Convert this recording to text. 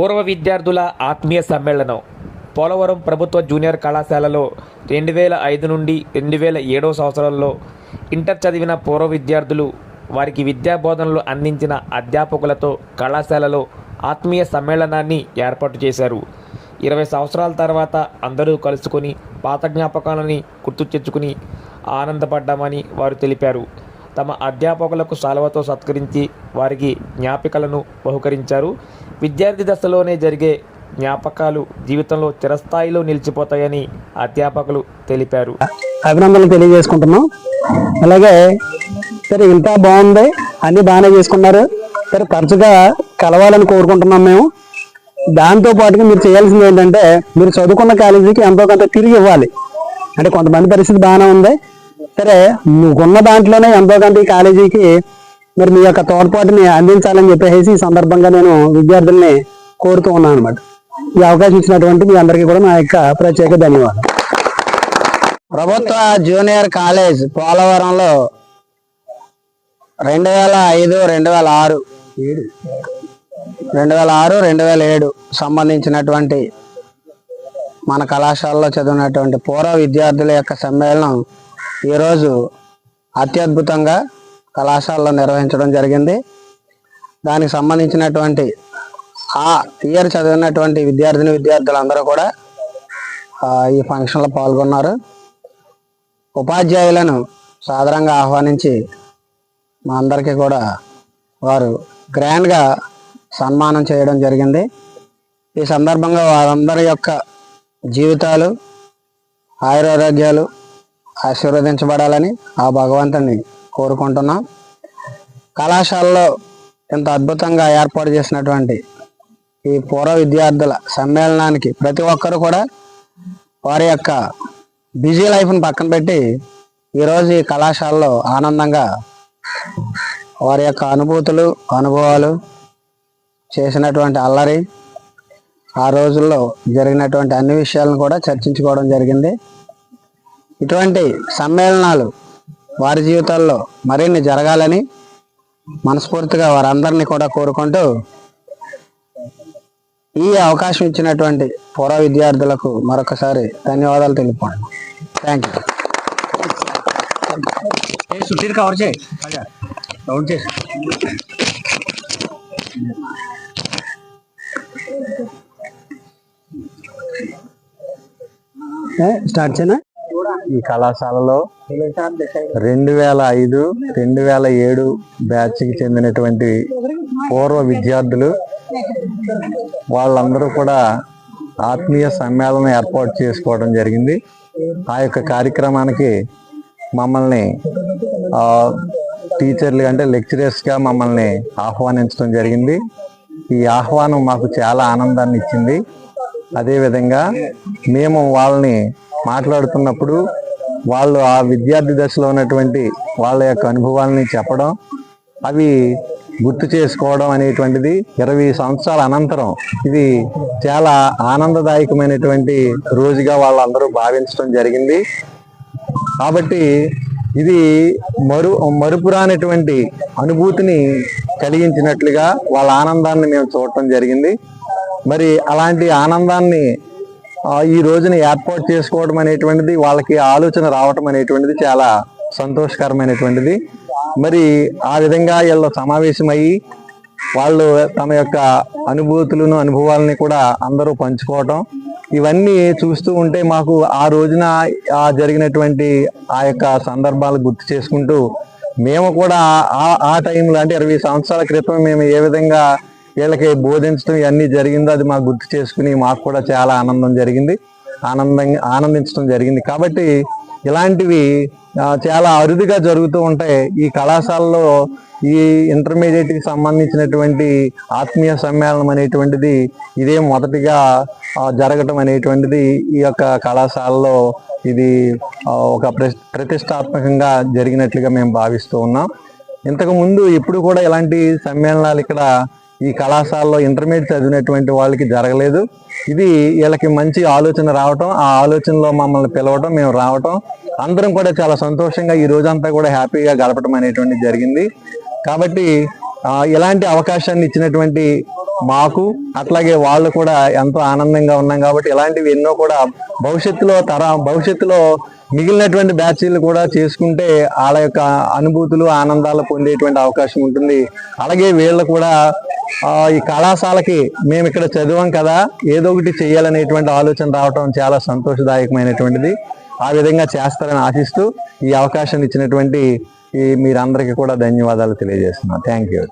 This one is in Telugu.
పూర్వ విద్యార్థుల ఆత్మీయ సమ్మేళనం. పోలవరం ప్రభుత్వ జూనియర్ కళాశాలలో రెండు వేల ఐదు నుండి రెండు వేల ఏడో సంవత్సరంలో ఇంటర్ చదివిన పూర్వ విద్యార్థులు వారికి విద్యా బోధనలు అందించిన అధ్యాపకులతో కళాశాలలో ఆత్మీయ సమ్మేళనాన్ని ఏర్పాటు చేశారు. ఇరవై సంవత్సరాల తర్వాత అందరూ కలుసుకొని పాత జ్ఞాపకాలని గుర్తు తెచ్చుకుని ఆనందపడ్డామని వారు తెలిపారు. తమ అధ్యాపకులకు సాల్వతో సత్కరించి వారికి జ్ఞాపికలను బహుకరించారు. విద్యార్థి దశలోనే జరిగే జ్ఞాపకాలు జీవితంలో చిరస్థాయిలో నిలిచిపోతాయని అధ్యాపకులు తెలిపారు. అభినందనలు తెలియజేసుకుంటున్నాం. అలాగే సరే ఇంత బాగుంది. అన్ని బాగానే చేసుకున్నారు. సరే తరచుగా కలవాలని కోరుకుంటున్నాం మేము. దాంతో పాటుగా మీరు చేయాల్సింది ఏంటంటే మీరు చదువుకున్న కాలేజీకి ఎంతో కొంత తిరిగి ఇవ్వాలి. అంటే కొంతమంది పరిస్థితి బాగానే ఉంది. సరే నువ్వున్న దాంట్లోనే ఎంతో కొంత ఈ కాలేజీకి మరి మీ యొక్క తోడ్పాటుని అందించాలని చెప్పేసి ఈ సందర్భంగా నేను విద్యార్థుల్ని కోరుతూ ఉన్నాను అనమాట ఈ అవకాశం ఇచ్చినటువంటి మీ అందరికీ కూడా నా యొక్క ప్రత్యేక ధన్యవాదాలు. ప్రభుత్వ జూనియర్ కాలేజ్ పోలవరంలో రెండు వేల ఐదు రెండు వేల ఆరు ఏడు రెండు వేల ఆరు రెండు వేల ఏడు సంబంధించినటువంటి మన కళాశాలలో చదివినటువంటి పూర్వ విద్యార్థుల యొక్క సమ్మేళనం ఈరోజు అత్యద్భుతంగా కళాశాలలో నిర్వహించడం జరిగింది. దానికి సంబంధించినటువంటి ఆ ఇయర్ చదివినటువంటి విద్యార్థిని విద్యార్థులందరూ కూడా ఈ ఫంక్షన్లో పాల్గొన్నారు. ఉపాధ్యాయులను సాధారణంగా ఆహ్వానించి మా అందరికీ కూడా వారు గ్రాండ్గా సన్మానం చేయడం జరిగింది. ఈ సందర్భంగా వారందరి యొక్క జీవితాలు ఆయురారోగ్యాలు ఆశీర్వదించబడాలని ఆ భగవంతుని కోరుకుంటున్నాం. కళాశాలలో ఇంత అద్భుతంగా ఏర్పాటు చేసినటువంటి ఈ పూర్వ విద్యార్థుల సమ్మేళనానికి ప్రతి ఒక్కరు కూడా వారి యొక్క బిజీ లైఫ్ని పక్కన పెట్టి ఈరోజు ఈ కళాశాలలో ఆనందంగా వారి యొక్క అనుభూతులు అనుభవాలు చేసినటువంటి అల్లరి ఆ రోజుల్లో జరిగినటువంటి అన్ని విషయాలను కూడా చర్చించుకోవడం జరిగింది. ఇటువంటి సమ్మేళనాలు వారి జీవితాల్లో మరిన్ని జరగాలని మనస్ఫూర్తిగా వారందరినీ కూడా కోరుకుంటూ ఈ అవకాశం ఇచ్చినటువంటి పూర్వ విద్యార్థులకు మరొకసారి ధన్యవాదాలు తెలుపుకోండి థ్యాంక్ యూ సుధీర్ కవర్ చేయి. రౌండ్ చేసి స్టార్ట్ చేయనా ఈ కళాశాలలో రెండు వేల ఐదు రెండు వేల ఏడు బ్యాచ్కి చెందినటువంటి పూర్వ విద్యార్థులు వాళ్ళందరూ కూడా ఆత్మీయ సమ్మేళనం ఏర్పాటు చేసుకోవడం జరిగింది. ఆ యొక్క కార్యక్రమానికి మమ్మల్ని టీచర్లు అంటే లెక్చరర్స్గా మమ్మల్ని ఆహ్వానించడం జరిగింది. ఈ ఆహ్వానం మాకు చాలా ఆనందాన్ని ఇచ్చింది. అదేవిధంగా మేము వాళ్ళని మాట్లాడుతున్నప్పుడు వాళ్ళు ఆ విద్యార్థి దశలో ఉన్నటువంటి వాళ్ళ యొక్క అనుభవాలని చెప్పడం అవి గుర్తు చేసుకోవడం అనేటువంటిది ఇరవై సంవత్సరాల అనంతరం ఇది చాలా ఆనందదాయకమైనటువంటి రోజుగా వాళ్ళందరూ భావించడం జరిగింది. కాబట్టి ఇది మరు మరుపురానటువంటి అనుభూతిని కలిగించినట్లుగా వాళ్ళ ఆనందాన్ని మేము చూడటం జరిగింది. మరి అలాంటి ఆనందాన్ని ఈ రోజున ఏర్పాటు చేసుకోవడం అనేటువంటిది వాళ్ళకి ఆలోచన రావటం అనేటువంటిది చాలా సంతోషకరమైనటువంటిది. మరి ఆ విధంగా వీళ్ళు సమావేశమయ్యి వాళ్ళు తమ యొక్క అనుభూతులను అనుభవాలని కూడా అందరూ పంచుకోవటం. ఇవన్నీ చూస్తూ ఉంటే మాకు ఆ రోజున ఆ జరిగినటువంటి ఆ యొక్క సందర్భాలు గుర్తు చేసుకుంటూ మేము కూడా ఆ ఆ టైంలో అంటే ఇరవై సంవత్సరాల క్రితం మేము ఏ విధంగా వీళ్ళకి బోధించడం ఇవన్నీ జరిగిందో అది మాకు గుర్తు చేసుకుని మాకు కూడా చాలా ఆనందం జరిగింది. ఆనందంగా ఆనందించడం జరిగింది. కాబట్టి ఇలాంటివి చాలా అరుదుగా జరుగుతూ ఉంటాయి. ఈ కళాశాలలో ఈ ఇంటర్మీడియట్కి సంబంధించినటువంటి ఆత్మీయ సమ్మేళనం అనేటువంటిది ఇదే మొదటిగా జరగటం అనేటువంటిది ఈ యొక్క కళాశాలలో ఇది ఒక ప్రతిష్టాత్మకంగా జరిగినట్లుగా మేము భావిస్తూ ఉన్నాం. ఇంతకుముందు ఇప్పుడు ఎప్పుడు కూడా ఇలాంటి సమ్మేళనాలు ఇక్కడ ఈ కళాశాలలో ఇంటర్మీడియట్ చదివినటువంటి వాళ్ళకి జరగలేదు. ఇది వీళ్ళకి మంచి ఆలోచన రావటం. ఆ ఆలోచనలో మమ్మల్ని పిలవటం మేము రావటం. అందరం కూడా చాలా సంతోషంగా ఈ రోజంతా కూడా హ్యాపీగా గడపడం అనేటువంటి జరిగింది. కాబట్టి ఇలాంటి అవకాశాన్ని ఇచ్చినటువంటి మాకు అట్లాగే వాళ్ళు కూడా ఎంతో ఆనందంగా ఉన్నాం కాబట్టి ఇలాంటివి ఎన్నో కూడా భవిష్యత్తులో తర భవిష్యత్తులో మిగిలినటువంటి బ్యాచీలు కూడా చేసుకుంటే వాళ్ళ యొక్క అనుభూతులు ఆనందాలు పొందేటువంటి అవకాశం ఉంటుంది. అలాగే వీళ్ళు కూడా ఈ కళాశాలకి మేము ఇక్కడ చదివాం కదా ఏదో ఒకటి చేయాలనేటువంటి ఆలోచన రావటం చాలా సంతోషదాయకమైనటువంటిది. ఆ విధంగా చేస్తారని ఆశిస్తూ ఈ అవకాశం ఇచ్చినటువంటి ఈ మీరందరికీ కూడా ధన్యవాదాలు తెలియజేస్తున్నాను థ్యాంక్ యూ